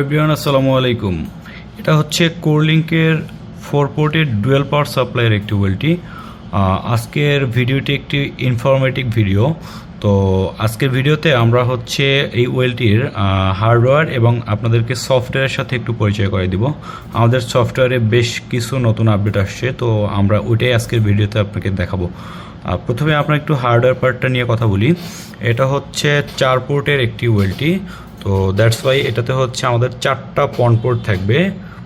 Everyone আসসালামু আলাইকুম। এটা হচ্ছে কোরলিঙ্কের ফোর পোর্টের ডুয়েল পাওয়ার সাপ্লাইয়ের একটি ওয়েলটি আজকের ভিডিওটি একটি ইনফরমেটিভ ভিডিও তো আজকের ভিডিওতে আমরা হচ্ছে এই ওয়েলটির হার্ডওয়্যার এবং আপনাদেরকে সফটওয়্যারের সাথে একটু পরিচয় করে দিব। আমাদের সফটওয়্যারে বেশ কিছু নতুন আপডেট আসছে, তো আমরা ওইটাই আজকের ভিডিওতে আপনাকে দেখাবো। প্রথমে আমরা একটু হার্ডওয়্যার পার্টটা নিয়ে কথা বলি। এটা হচ্ছে চার পোর্টের একটি ওয়েলটি। তো দ্যাটস ওয়াই এটাতে হচ্ছে আমাদের চারটা পন পোর্ট থাকবে।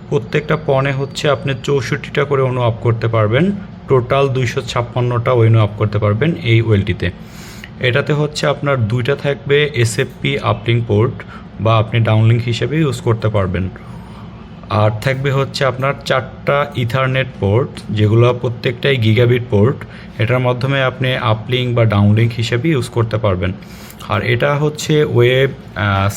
প্রত্যেকটা পনে হচ্ছে আপনি চৌষট্টিটা করে অনু আপ করতে পারবেন। টোটাল দুইশো ছাপ্পান্নটা ওয়েনু আপ করতে পারবেন এই ওয়েলটিতে। এটাতে হচ্ছে আপনার দুইটা থাকবে এসএফপি আপলিং পোর্ট বা আপনি ডাউনলিঙ্ক হিসেবে ইউজ করতে পারবেন। আর থাকবে হচ্ছে আপনার চারটা ইথারনেট পোর্ট যেগুলো প্রত্যেকটাই গিগাবিট পোর্ট এটার মাধ্যমে আপনি আপলিঙ্ক বা ডাউনলিঙ্ক হিসেবে ইউজ করতে পারবেন। আর এটা হচ্ছে ওয়েব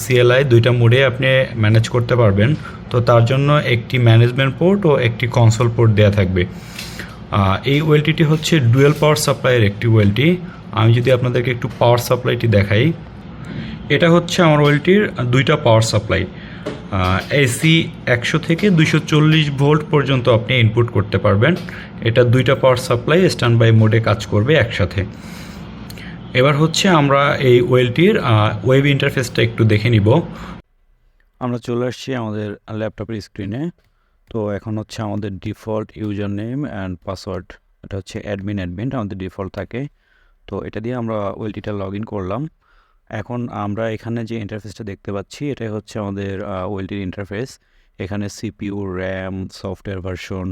সিএলআই দুইটা মোডে আপনি ম্যানেজ করতে পারবেন। তো তার জন্য একটি ম্যানেজমেন্ট পোর্ট ও একটি কনসোল পোর্ট দেওয়া থাকবে। এই ওয়েলটিটি হচ্ছে ডুয়েল পাওয়ার সাপ্লাইয়ের একটি ওয়েলটি। আমি যদি আপনাদেরকে একটু পাওয়ার সাপ্লাইটি দেখাই, এটা হচ্ছে আমার ওয়েলটির দুইটা পাওয়ার সাপ্লাই এসি একশো থেকে দুশো চল্লিশ ভোল্ট পর্যন্ত আপনি ইনপুট করতে পারবেন। এটা দুইটা পাওয়ার সাপ্লাই স্ট্যান্ড বাই মোডে কাজ করবে একসাথে। এবার হচ্ছে আমরা এই ওয়েলটির ওয়েব ইন্টারফেসটা একটু দেখে নিব। আমরা চলে আসছি আমাদের ল্যাপটপের স্ক্রিনে তো এখন হচ্ছে আমাদের default user name and password এটা হচ্ছে অ্যাডমিন অ্যাডমিন আমাদের ডিফল্ট থাকে। তো এটা দিয়ে আমরা ওয়েলটিটা লগ ইন করলাম। এখন আমরা এখানে যে ইন্টারফেসটা দেখতে পাচ্ছি, এটাই হচ্ছে আমাদের ওয়েলটির ইন্টারফেস এখানে সিপিইউ র্যাম সফটওয়্যার ভার্সন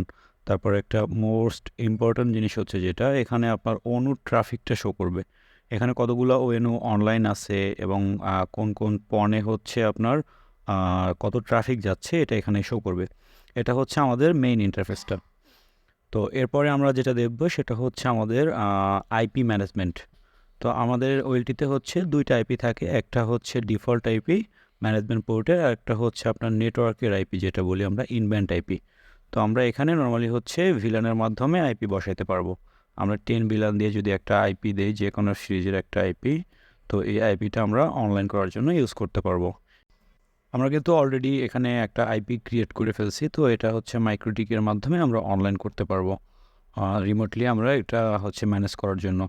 তারপর একটা মোস্ট ইম্পর্ট্যান্ট জিনিস হচ্ছে যেটা, এখানে আপনার অনু ট্রাফিকটা শো করবে। এখানে কতগুলো ওএনও অনলাইন আছে এবং কোন কোন পণে হচ্ছে আপনার কত ট্রাফিক যাচ্ছে, এটা এখানে শো করবে। এটা হচ্ছে আমাদের মেইন ইন্টারফেসটা তো এরপরে আমরা যেটা দেখব, সেটা হচ্ছে আমাদের আইপি ম্যানেজমেন্ট তো আমাদের ওয়েলটিতে হচ্ছে দুইটা আইপি থাকে। একটা হচ্ছে ডিফল্ট আইপি ম্যানেজমেন্ট পোর্টের আর একটা হচ্ছে আপনার নেটওয়ার্কের আইপি যেটা বলি আমরা, ইনব্যান্ড আইপি। তো আমরা এখানে নর্মালি হচ্ছে ভিলানের মাধ্যমে আইপি বসাইতে পারব। আমরা টেন ভিলান দিয়ে যদি একটা আইপি দেই যে কোনো সিরিজের একটা আইপি, তো এই আইপিটা আমরা অনলাইন করার জন্য ইউজ করতে পারব। আমরা কিন্তু অলরেডি এখানে একটা আইপি ক্রিয়েট করে ফেলছি, তো এটা হচ্ছে মাইক্রোটিকের মাধ্যমে আমরা অনলাইন করতে পারব। রিমোটলি আমরা এটা হচ্ছে ম্যানেজ করার জন্য।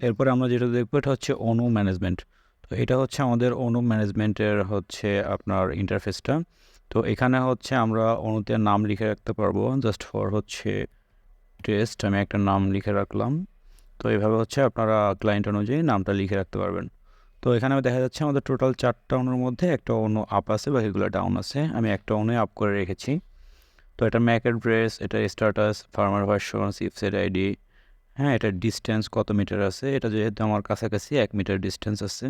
এরপরে আমরা যেটা দেখব, এটা হচ্ছে অনু ম্যানেজমেন্ট। তো এটা হচ্ছে আমাদের অনু ম্যানেজমেন্টের হচ্ছে আপনার ইন্টারফেসটা তো এখানে হচ্ছে আমরা অনুতে নাম লিখে রাখতে পারব। জাস্ট ফর হচ্ছে টেস্ট আমি একটা নাম লিখে রাখলাম। তো এইভাবে হচ্ছে আপনারা ক্লায়েন্ট অনুযায়ী নামটা লিখে রাখতে পারবেন। তো এখানে দেখা যাচ্ছে আমাদের টোটাল চারটা অনুর মধ্যে একটা অনু আপ আছে, বাকিগুলো ডাউন আছে। আমি একটা অনু আপ করে রেখেছি। তো এটা ম্যাক অ্যাড্রেস এটা status firmware version chipset ID হ্যাঁ এটার ডিস্টেন্স কত মিটার আছে? এটা যেহেতু আমার কাছাকাছি এক মিটার ডিস্টেন্স আছে।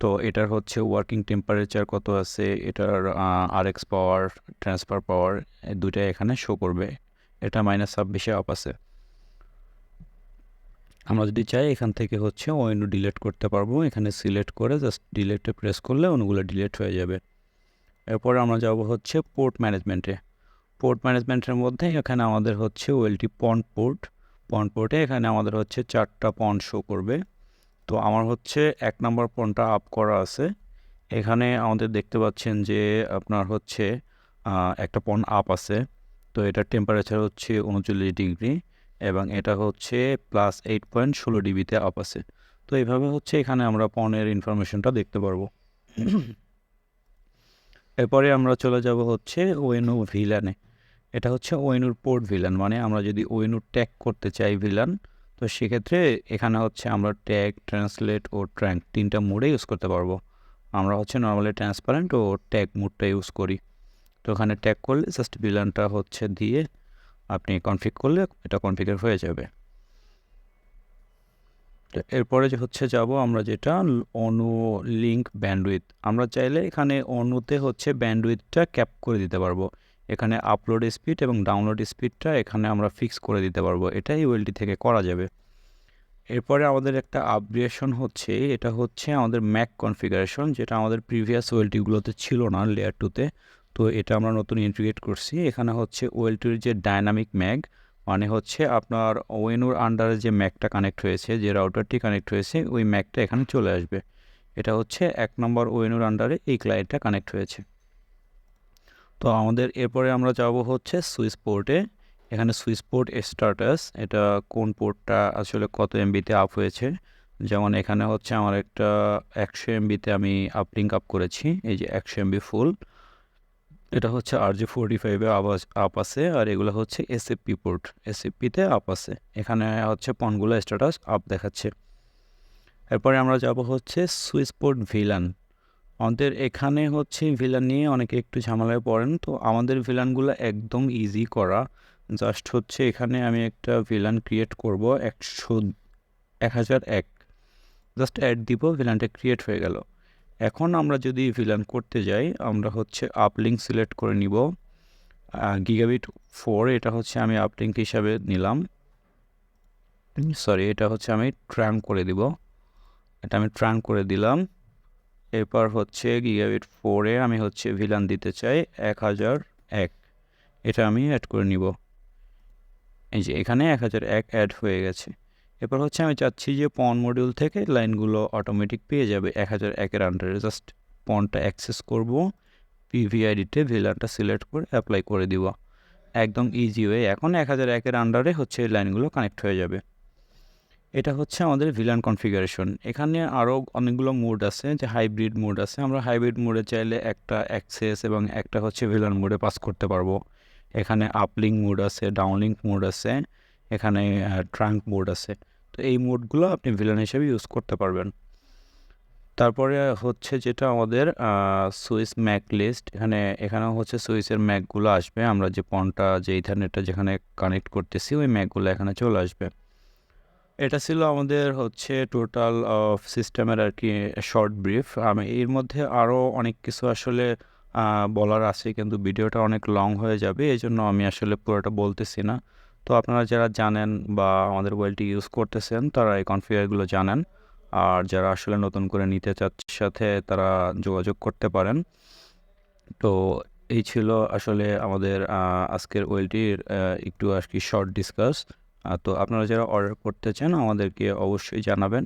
তো এটার হচ্ছে ওয়ার্কিং টেম্পারেচার কত আছে? এটার আর এক্স পাওয়ার ট্রান্সফার পাওয়ার দুইটাই এখানে শো করবে। এটা মাইনাস ছাব্বিশে আপ আছে। আমরা যদি চাই এখান থেকে হচ্ছে ওয়েনু ডিলেট করতে পারব, এখানে সিলেক্ট করে জাস্ট ডিলেটে প্রেস করলে অনুগুলো ডিলেট হয়ে যাবে। এরপর আমরা যাব হচ্ছে পোর্ট ম্যানেজমেন্টে পোর্ট ম্যানেজমেন্টের মধ্যে এখানে আমাদের হচ্ছে ওয়েলটি পন্ড পোর্ট পন্ড পোর্টে এখানে আমাদের হচ্ছে চারটা পন্ড শো করবে। তো আমার হচ্ছে এক নম্বর পনটা আপ করা আছে। এখানে আমাদের দেখতে পাচ্ছেন যে আপনার হচ্ছে একটা পন আপ আছে। তো এটার টেম্পারেচার হচ্ছে উনচল্লিশ ডিগ্রি এবং এটা হচ্ছে প্লাস এইট পয়েন্ট ষোলো ডিবিতে আপ আছে। তো এইভাবে হচ্ছে এখানে আমরা পনেরো ইনফরমেশনটা দেখতে পারব। এরপরে আমরা চলে যাব হচ্ছে ওয়েনু ভিলানে এটা হচ্ছে ওয়েনুর পোর্ট ভিলান মানে আমরা যদি ওয়েনুর ট্যাগ করতে চাই ভিলান, তো সেক্ষেত্রে এখানে হচ্ছে আমরা ট্যাগ ট্রান্সলেট ও ট্র্যাঙ্ক তিনটা মোডে ইউজ করতে পারব। আমরা হচ্ছে নর্মালি ট্রান্সপারেন্ট ও ট্যাগ মোডটা ইউজ করি। তো ওখানে ট্যাগ করলে জাস্ট ভিলানটা হচ্ছে দিয়ে আপনি কনফিগ করলে এটা কনফিগার হয়ে যাবে। তো এরপরে যে হচ্ছে যাব আমরা যেটা অনু লিঙ্ক ব্যান্ডউইথ আমরা চাইলে এখানে অনুতে হচ্ছে ব্যান্ডউইথটা ক্যাপ করে দিতে পারব। এখানে আপলোড স্পিড এবং ডাউনলোড স্পিডটা এখানে আমরা ফিক্স করে দিতে পারব। এটাই ওয়েলটি থেকে করা যাবে। এরপরে আমাদের একটা আপগ্রেশন হচ্ছে, এটা হচ্ছে আমাদের ম্যাক কনফিগারেশন যেটা আমাদের প্রিভিয়াস ওয়েলটিগুলোতে ছিল না লেয়ার টুতে তো। এটা আমরা নতুন ইন্টিগ্রেট করছি। এখানে হচ্ছে ওয়েলটির যে ডায়নামিক ম্যাগ মানে হচ্ছে আপনার ওয়েনুর আন্ডারে যে ম্যাকটা কানেক্ট হয়েছে, যে রাউটারটি কানেক্ট হয়েছে, ওই ম্যাকটা এখানে চলে আসবে। এটা হচ্ছে এক নম্বর ওয়েনুর আন্ডারে এই ক্লায়েন্টটা কানেক্ট হয়েছে। তো আমাদের এরপরে আমরা যাব হচ্ছে সুইচ পোর্টে। এখানে সুইচ পোর্ট স্ট্যাটাস, এটা কোন পোর্টটা আসলে কত এমবিতে আপ হয়েছে? যেমন এখানে হচ্ছে আমার একটা একশো এমবিতে আমি আপলিঙ্ক আপ করেছি, এই যে একশো এমবি ফুল। এটা হচ্ছে আর জি ফোরটি ফাইভে আপ আছে, আর এগুলো হচ্ছে এসএফপি পোর্ট, এসএফপিতে আপ আছে। এখানে হচ্ছে পনগুলো স্ট্যাটাস আপ দেখাচ্ছে। এরপরে আমরা যাব হচ্ছে সুইচ পোর্ট ভিলান আমাদের এখানে হচ্ছে ভিলান নিয়ে অনেকে একটু ঝামেলায় পড়েন। তো আমাদের ভিলানগুলো একদম ইজি করা। জাস্ট হচ্ছে এখানে আমি একটা ভিলান ক্রিয়েট করব, একশো, এক হাজার এক। জাস্ট অ্যাড দিব ভিলানটা ক্রিয়েট হয়ে গেল। এখন আমরা যদি ভিলান করতে যাই, আমরা হচ্ছে আপলিঙ্ক সিলেক্ট করে নিব। গিগাবিট ফোর এটা হচ্ছে আমি আপলিঙ্ক হিসাবে নিলাম। সরি এটা হচ্ছে আমি ট্রান করে দিব। এটা আমি ট্রান করে দিলাম। এরপর হচ্ছে গিগাবিট ফোরে আমি হচ্ছে ভিলান দিতে চাই এক হাজার এক। এটা আমি অ্যাড করে নিব। এই যে এখানে এক হাজার এক অ্যাড হয়ে গেছে। এরপর হচ্ছে আমি চাচ্ছি যে পন মডিউল থেকে লাইনগুলো অটোমেটিক পেয়ে যাবে এক হাজার একের আন্ডারে জাস্ট পনটা অ্যাক্সেস করব পিভিআইডিতে ভিলানটা সিলেক্ট করে অ্যাপ্লাই করে দিব। একদম ইজি ওয়ে এখন এক হাজার একের আন্ডারে হচ্ছে লাইনগুলো কানেক্ট হয়ে যাবে। এটা হচ্ছে আমাদের ভিলান কনফিগারেশন এখানে আরও অনেকগুলো মোড আছে, যে হাইব্রিড মোড আছে। আমরা হাইব্রিড মোডে চাইলে একটা অ্যাক্সেস এবং একটা হচ্ছে ভিলান মোডে পাস করতে পারব। এখানে আপলিঙ্ক মোড আছে ডাউনলিঙ্ক মোড আছে, এখানে ট্রাঙ্ক মোড আছে। তো এই মোডগুলো আপনি ভিলান হিসেবে ইউজ করতে পারবেন। তারপরে হচ্ছে যেটা আমাদের সুইস ম্যাক লিস্ট এখানে, এখানেও হচ্ছে সুইসের ম্যাকগুলো আসবে। আমরা যে পনটা যে ইথারনেটটা যেখানে কানেক্ট করতেছি, ওই ম্যাকগুলো এখানে চলে আসবে। এটা ছিল আমাদের হচ্ছে টোটাল অফ সিস্টেমের আর কি শর্ট ব্রিফ আমি এর মধ্যে আরও অনেক কিছু আসলে বলার আছে, কিন্তু ভিডিওটা অনেক লং হয়ে যাবে এই জন্য আমি আসলে পুরোটা বলতেছি না। তো আপনারা যারা জানেন বা আমাদের ওয়েলটি ইউজ করতেছেন, তারা এই কনফিগারগুলো জানেন। আর যারা আসলে নতুন করে নিতে চাচ্ছে সাথে, তারা যোগাযোগ করতে পারেন। তো এই ছিল আসলে আমাদের আজকের ওয়েলটির একটু আর কি শর্ট ডিসকাস তো আপনারা যারা অর্ডার করতে চান আমাদেরকে অবশ্যই জানাবেন।